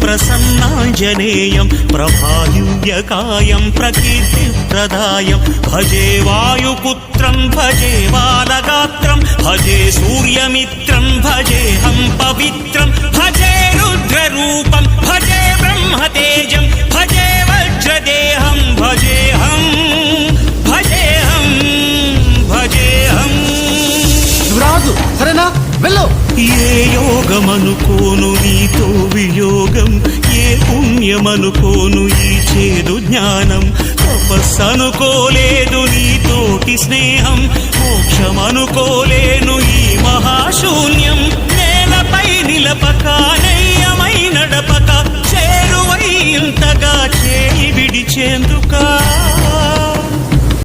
ప్రసన్నాంజనేయం ప్రభాదివ్యకాయం ప్రకీర్తిప్రదాయం. భజే వాయుపుత్రం భజే బాలగాత్రం భజే సూర్యమిత్రం భజేహం పవిత్రం భజే రుద్రరూపం భజే బ్రహ్మతేజం భజే వజ్రదేహం భజేహం భజేహం భజేహం నువ్వు రావద్దు సరేనా? వెళ్ళు. ఏ యోగమనుకోను నీతో వియోగం ఏ పుణ్యమనుకోను ఈ చేదు జ్ఞానం. తపస్సనుకోలేదు నీతోటి స్నేహం మోక్షమనుకోలేను ఈ మహాశూన్యం. నేలపై నిలపక నయ్యమై నడపక చేరువై ఇంతగా చేయి విడిచేందుకు